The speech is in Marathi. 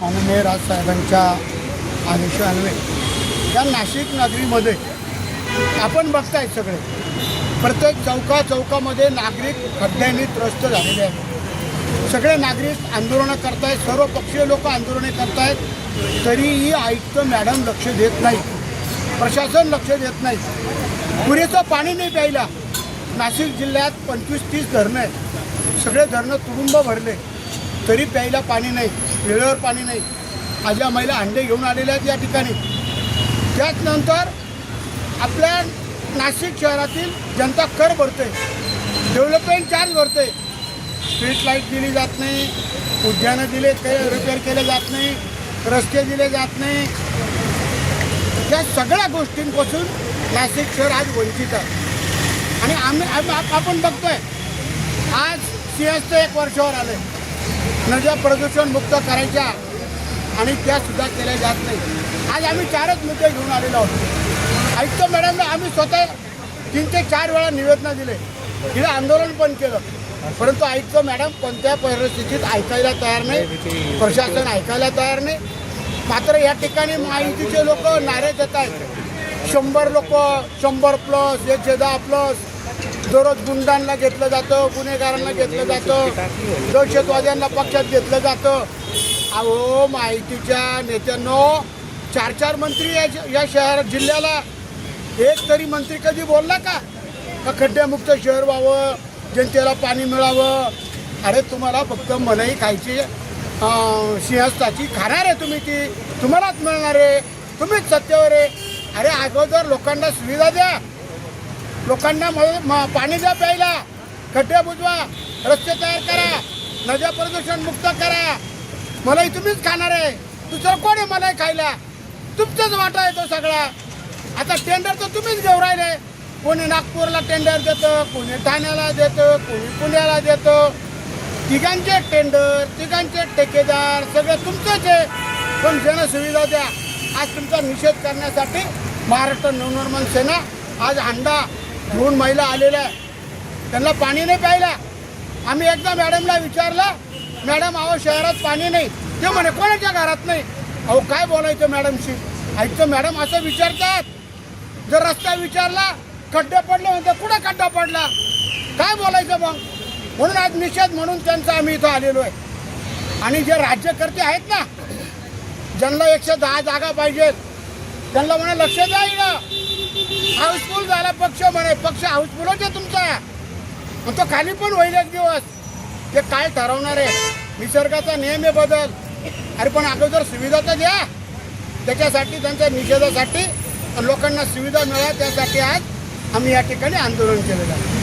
माननीय राजसाहेबांच्या आदेशान्वये या नाशिक नगरीमध्ये आपण बघताय सगळे प्रत्येक चौका चौकामध्ये नागरिक खड्ड्यांनी त्रस्त झालेले आहेत. सगळे नागरिक आंदोलनं करतायत सर्व पक्षीय लोक आंदोलने करतायत तरीही आयुक्त मॅडम लक्ष देत नाही प्रशासन लक्ष देत नाही पुरेचं पाणी नाही प्यायला. नाशिक जिल्ह्यात पंचवीस तीस धरणं आहेत. सगळे धरणं तुडुंब भरले. तरी प्यायला पाणी नाही वेळेवर पाणी नाही. माझ्या महिला अंडे घेऊन आलेल्या आहेत या ठिकाणी. त्याचनंतर आपल्या नाशिक शहरातील जनता कर भरते डेव्हलपमेंट चार्ज भरते. स्ट्रीट लाइट दिली जात नाही उद्यानं दिले ते रिपेअर केले जात नाही रस्ते दिले जात नाही. या सगळ्या गोष्टींपासून नाशिक शहर आज वंचित आहे. आणि आम्ही आपण बघतोय आज सिंहस्थ एक वर्षावर आले नद्या प्रदूषण मुक्त करायच्या आणि त्या सुद्धा केल्या जात नाही. आज आम्ही चारच मुद्दे घेऊन आलेलो आहोत. आयुक्त मॅडमला आम्ही स्वतः तीन ते चार वेळा निवेदनं दिले. तिथे आंदोलन पण केलं. परंतु आयुक्त मॅडम कोणत्या परिस्थितीत ऐकायला तयार नाही प्रशासन ऐकायला तयार नाही. मात्र या ठिकाणी माहितीचे लोक नारे देत आहेत. शंभर लोक शंभर प्लस एक हजार प्लस दररोज गुंडांना घेतलं जातं गुन्हेगारांना घेतलं जातं. दहशतवाद्यांना पक्षात घेतलं जातं. अहो माहितीच्या नेत्यांनो चार चार मंत्री या या शहर जिल्ह्याला. एक तरी मंत्री कधी बोलला का? का खड्ड्यामुक्त शहर व्हावं जनतेला पाणी मिळावं. अरे तुम्हाला फक्त मनाई खायची सिंहस्थाची खाणार आहे तुम्ही ती. तुम्हालाच मिळणार आहे. तुम्हीच सत्तेवर आहे. अरे अगोदर लोकांना सुविधा द्या. लोकांना म- म- पाणी द्या प्यायला. खड्डे बुजवा. रस्ते तयार करा. नद्या प्रदूषण मुक्त करा. मलाही तुम्हीच खाणार आहे. दुसरं कोण आहे मलाही खायला? तुमचाच वाटा येतो सगळा. आता टेंडर तर तुम्हीच घेऊ राहिले. कोणी नागपूरला टेंडर देतं कोणी ठाण्याला देतं कोणी पुण्याला देतं. तिघांचे टेंडर तिघांचे ठेकेदार सगळं तुमचंच आहे. पण जनसुविधा द्या. आज तुमचा निषेध करण्यासाठी महाराष्ट्र नवनिर्माण सेना आज हंडा घेऊन महिला आलेल्या आहे. त्यांना पाणी नाही प्यायला. आम्ही एकदा मॅडमला विचारलं मॅडम अहो शहरात पाणी नाही. ते म्हणे कोणाच्या घरात नाही? अहो काय बोलायचं मॅडमशी? ऐकतं मॅडम असं विचारतात. जर रस्ता विचारला खड्डे पडले म्हणतात कुठे खड्डा पडला? काय बोलायचं मग? म्हणून आज निषेध म्हणून त्यांचा आम्ही इथं आलेलो आहे. आणि जे राज्यकर्ते आहेत ना ज्यांना एकशे दहा जागा पाहिजेत त्यांना म्हणे लक्ष द्या हाऊसफुल झाला पक्ष म्हणे. पक्ष हाऊसफुलच आहे तुमचा. मग तो खाली पण होईल एक दिवस. ते काय ठरवणार आहे? निसर्गाचा नियम आहे बदल. अरे पण अगोदर सुविधा तर द्या. त्याच्यासाठी त्यांच्या निषेधासाठी लोकांना सुविधा मिळा त्यासाठी आज आम्ही या ठिकाणी आंदोलन केलेलं आहे.